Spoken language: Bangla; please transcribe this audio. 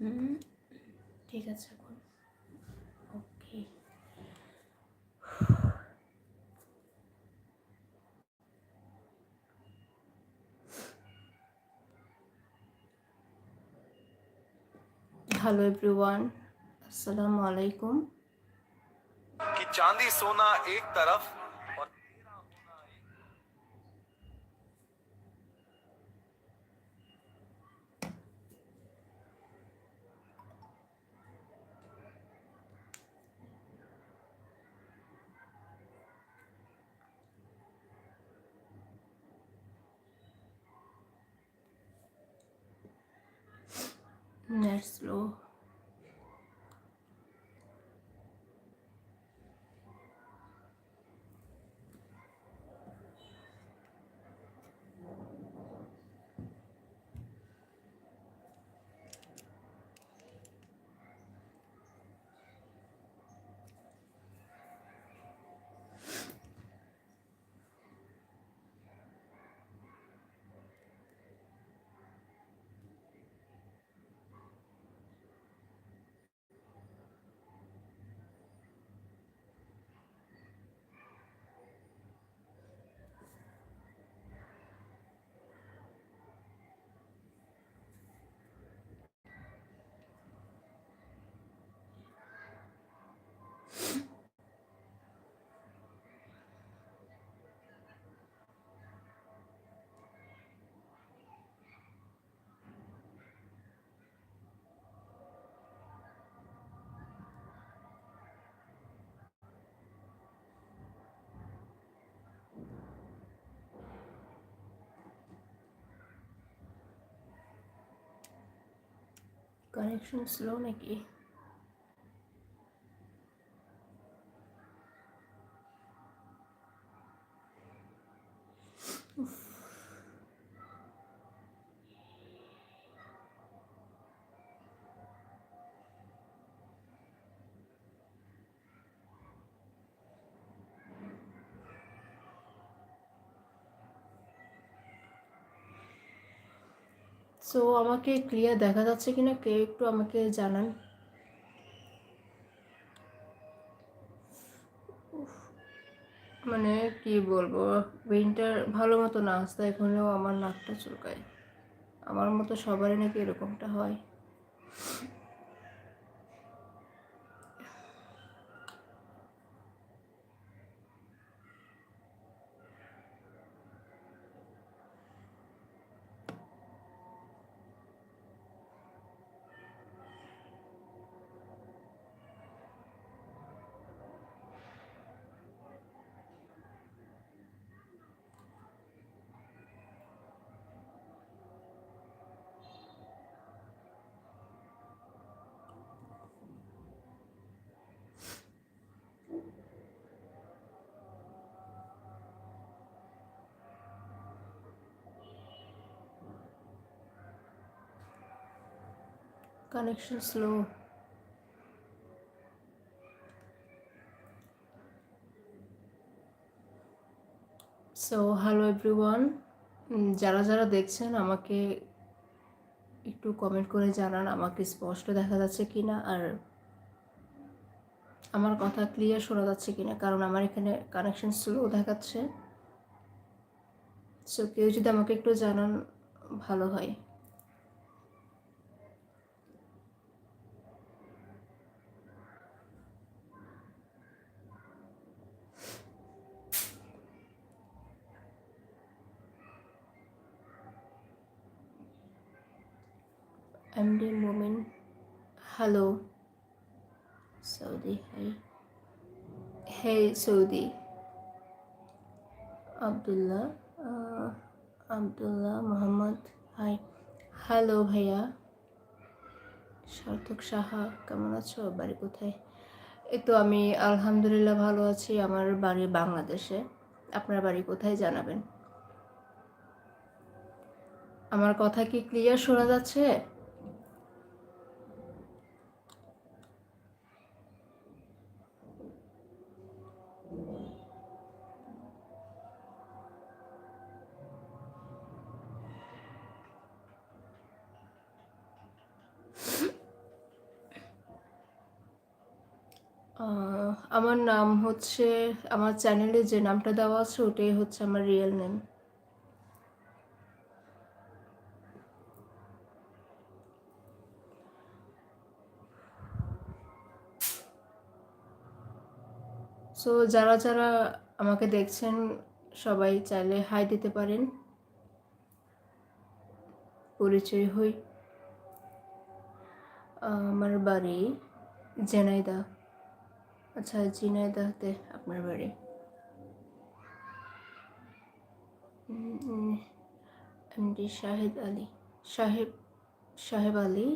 হুম ঠিক আছে এখন ওকে हेलो एवरीवन अस्सलाम वालेकुम कि चांदी सोना एक तरफ That's they're slow. Connection slow নাকি? সো আমাকে ক্লিয়ার দেখা যাচ্ছে কিনা কেউ একটু আমাকে জানান। মানে কি বলব উইন্টার ভালো মতো না আসতে এখনও আমার নাকটা চুলকায়। আমার মতো সবারই নাকি এরকমটা হয়। Connection slow so hello everyone যারা যারা দেখছেন, আমাকে একটু কমেন্ট করে জানান, আমাকে স্পষ্ট দেখা যাচ্ছে কি না আর আমার কথা ক্লিয়ার শোনা যাচ্ছে কি না কারণ আমার এখানে কানেকশন স্লো দেখাচ্ছে। সো কেউ যদি আমাকে একটু জানান, ভালো হয়। MD Momin. Hello. Saudi. Hey. Hey, Saudi. Abdullah Abdullah Mohammad hi hello ভাইয়া সার্থক সাহা কেমন আছো বাড়ি কোথায় এই তো আমি আলহামদুলিল্লাহ ভালো আছি আমার বাড়ি বাংলাদেশে আপনার বাড়ি কোথায় জানাবেন আমার কথা কি ক্লিয়ার শোনা যাচ্ছে আমার নাম হচ্ছে, আমার চ্যানেলে যে নামটা দেওয়া আছে, ওটাই হচ্ছে আমার রিয়েল নেম সো যারা যারা আমাকে দেখছেন, সবাই চাইলে হাই দিতে পারেন। পরিচয় হই। আমার বাড়ি জেনাইদা। আচ্ছা ঝিনাইদাতে আপনার বাড়ি। এমডি শাহেদ আলী। সাহেব সাহেব আলী?